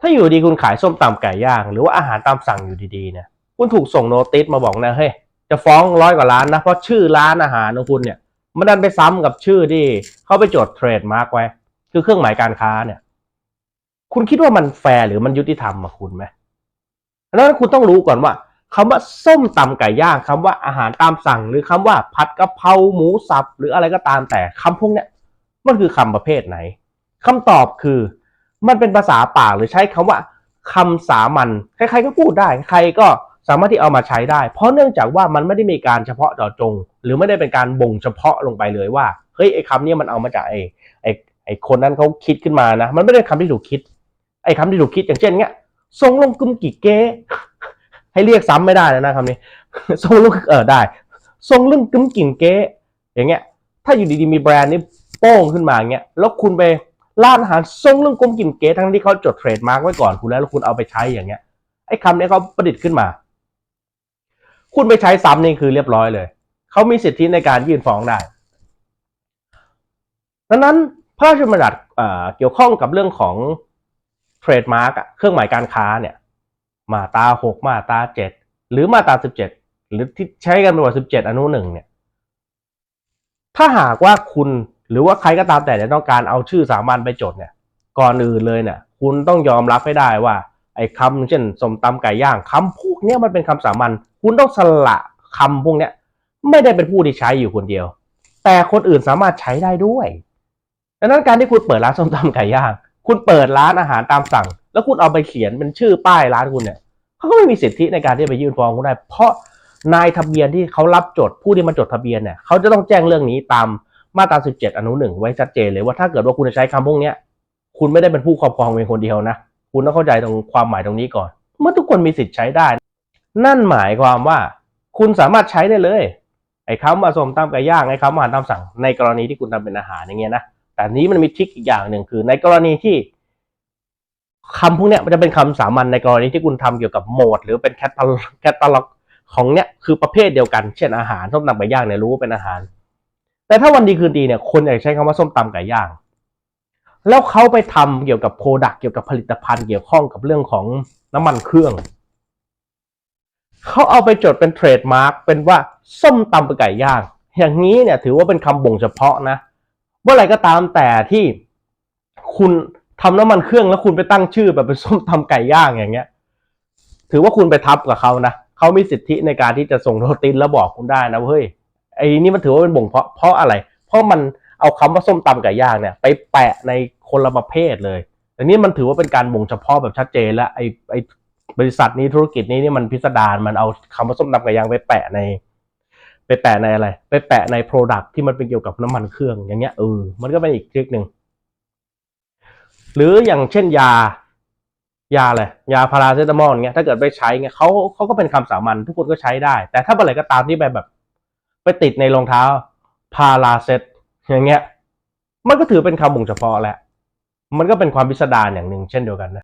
ถ้าอยู่ดีคุณขายส้มตำไก่ย่าง หรือว่าอาหารตามสั่งอยู่ดีๆเนี่ยคุณถูกส่งโนติสมาบอกนะเฮ้ยจะฟ้องร้อยกว่าล้านนะเพราะชื่อร้านอาหารของคุณเนี่ยมันดันไปซ้ำกับชื่อที่เขาไปจดเทรดมาร์กไว้ คือเครื่องหมายการค้าเนี่ย คุณคิดว่ามันแฟร์หรือมันยุติธรรมมาคุณไหมแล้วคุณต้องรู้ก่อนว่าคำว่าส้มตำไก่ย่างคำว่าอาหารตามสั่ง หรือคำว่าผัดกะเพราหมูสับหรืออะไรก็ตามแต่คำพวกเนี้ยมันคือคำประเภทไหนคำตอบคือ มันเป็นภาษาปากหรือใช้คำว่าคำสามัญใครๆก็พูดได้ ใครก็สามารถที่เอามาใช้ได้ เพราะเนื่องจากว่ามันไม่ได้มีการเฉพาะเจาะจง หรือไม่ได้เป็นการบ่งเฉพาะลงไปเลยว่าเฮ้ยไอ้คำนี้มันเอามาจากไอ้ไอ้ไอ้คนนั้นเขาคิดขึ้นมานะ มันไม่ได้คำที่ถูกคิด ไอ้คำที่ถูกคิดอย่างเช่นเงี้ยทรงลงกุมกี่เก้ให้เรียกซ้ำไม่ได้นะคำนี้ทรงลงเออได้ทรงลึ่งกึมกิ่งเก้อย่างเงี้ย ถ้าอยู่ดีๆมีแบรนด์นี้โป้งขึ้นมาอย่างเงี้ยแล้วคุณไป ร้านอาหารทรงลึ่องกึมกิ่งเก้ทั้งที่เขาจดเทรดมาร์กไว้ก่อนคุณแล้วคุณเอาไปใช้อย่างเงี้ยไอ้คำนี้เขาประดิษฐ์ขึ้นมา คุณไปใช้ซ้ำนี่คือเรียบร้อยเลย เขามีสิทธิในการยื่นฟ้องได้ดังนั้นพระราชบัญญัติเอ่อเกี่ยวข้องกับเรื่องของเทรดมาร์กเครื่องหมายการค้าเนี่ย มาตาหกมาตาเจ็ดหรือมาตาสิบเจ็ดหรือที่ใช้กันเป็นว่าสิบเจ็ดอนุหนึ่งเนี่ย ถ้าหากว่าคุณ หรือว่าใครก็ตามแต่เนี่ยต้องการเอาชื่อสามัญไปจดเนี่ย ก่อนอื่นเลยเนี่ย คุณต้องยอมรับให้ได้ว่า ไอ้คำเช่นสมตำไก่ย่างคำพวกเนี้ยมันเป็นคำสามัญคุณต้องสละคำพวกเนี้ยไม่ได้เป็นผู้ที่ใช้อยู่คนเดียว แต่คนอื่นสามารถใช้ได้ด้วยดังนั้นการที่คุณเปิดร้านส้มตำไก่ย่าง คุณเปิดร้านอาหารตามสั่ง แล้วคุณเอาไปเขียนเป็นชื่อป้ายร้านคุณเนี่ยเขาก็ไม่มีสิทธิในการที่จะไปยื่นฟ้องคุณได้ เพราะนายทะเบียนที่เขารับจดผู้ที่มาจดทะเบียนเนี่ยเขาจะต้องแจ้งเรื่องนี้ตาม มาตรา 17 อนุหนึ่งไว้ชัดเจนเลยว่าถ้าเกิดว่าคุณจะใช้คำพวกเนี้ยคุณไม่ได้เป็นผู้ครอบครองเพียงคนเดียวนะ คุณต้องเข้าใจตรงความหมายตรงนี้ก่อน เมื่อทุกคนมีสิทธิ์ใช้ได้ นั่นหมายความว่า คุณสามารถใช้ได้เลย ไอ้คำว่าสมตำไก่ย่างไอ้คำอาหารตามสั่ง ในกรณีที่คุณทำเป็นอาหารอย่างเงี้ยนะ แต่นี้มันมีทริคอีกอย่างหนึ่งคือ ในกรณีที่คำพวกเนี้ยมันจะเป็นคำสามัญในกรณีที่คุณทำเกี่ยวกับโหมด หรือเป็นแคตตาล็อกแคตตาล็อกของเนี้ยคือประเภทเดียวกัน เช่นอาหารส้มตำไก่ย่างเนี่ยรู้ว่าเป็นอาหาร แต่ถ้าวันดีคืนดีเนี่ยคนอยากใช้คำว่าส้มตำไก่ย่าง แล้วเขาไปทำเกี่ยวกับโปรดักต์เกี่ยวกับผลิตภัณฑ์เกี่ยวข้องกับเรื่องของน้ำมันเครื่องเขาเอาไปจดเป็นเทรดมาร์กเป็นว่าส้มตำไก่ย่าง อย่างนี้เนี่ยถือว่าเป็นคำบ่งเฉพาะนะ เมื่อไรก็ตามแต่ที่คุณทำน้ำมันเครื่องแล้วคุณไปตั้งชื่อแบบเป็นส้มตำไก่ย่างอย่างเงี้ย ถือว่าคุณไปทับกับเขานะเขามีสิทธิในการที่จะส่งโรตินแล้วบอกคุณได้นะเฮ้ย ไอ้นี่มันถือว่าเป็นบ่งเพราะเพราะอะไร เพราะมันเอาคำว่าส้มตำไก่ย่างเนี่ย ไปแปะในคนละประเภทเลยอันนี้มันถือว่าเป็นการบ่งเฉพาะแบบชัดเจนแล้วไอ้ไอ้บริษัทนี้ธุรกิจนี้นี่มันพิสดารมันเอาคำว่าส้มตำไก่ย่างไปแปะใน ไปแปะในอะไร ไปแปะในโปรดักที่มันเป็นเกี่ยวกับน้ำมันเครื่องอย่างเงี้ยเออมันก็เป็นอีกทริคหนึ่งหรืออย่างเช่นยา ยาอะไรยาพาราเซตามอลเงี้ยถ้าเกิดไปใช้เงี้ยเขาเขาก็เป็นคำสามัญทุกคนก็ใช้ได้ แต่ถ้าเมื่อไรก็ตามที่ไปแบบ ไปติดในรองเท้าพาราเซตอย่างเงี้ย มันก็ถือเป็นคำบ่งเฉพาะแหละ มันก็เป็นความพิสดารอย่างหนึ่งเช่นเดียวกันนะ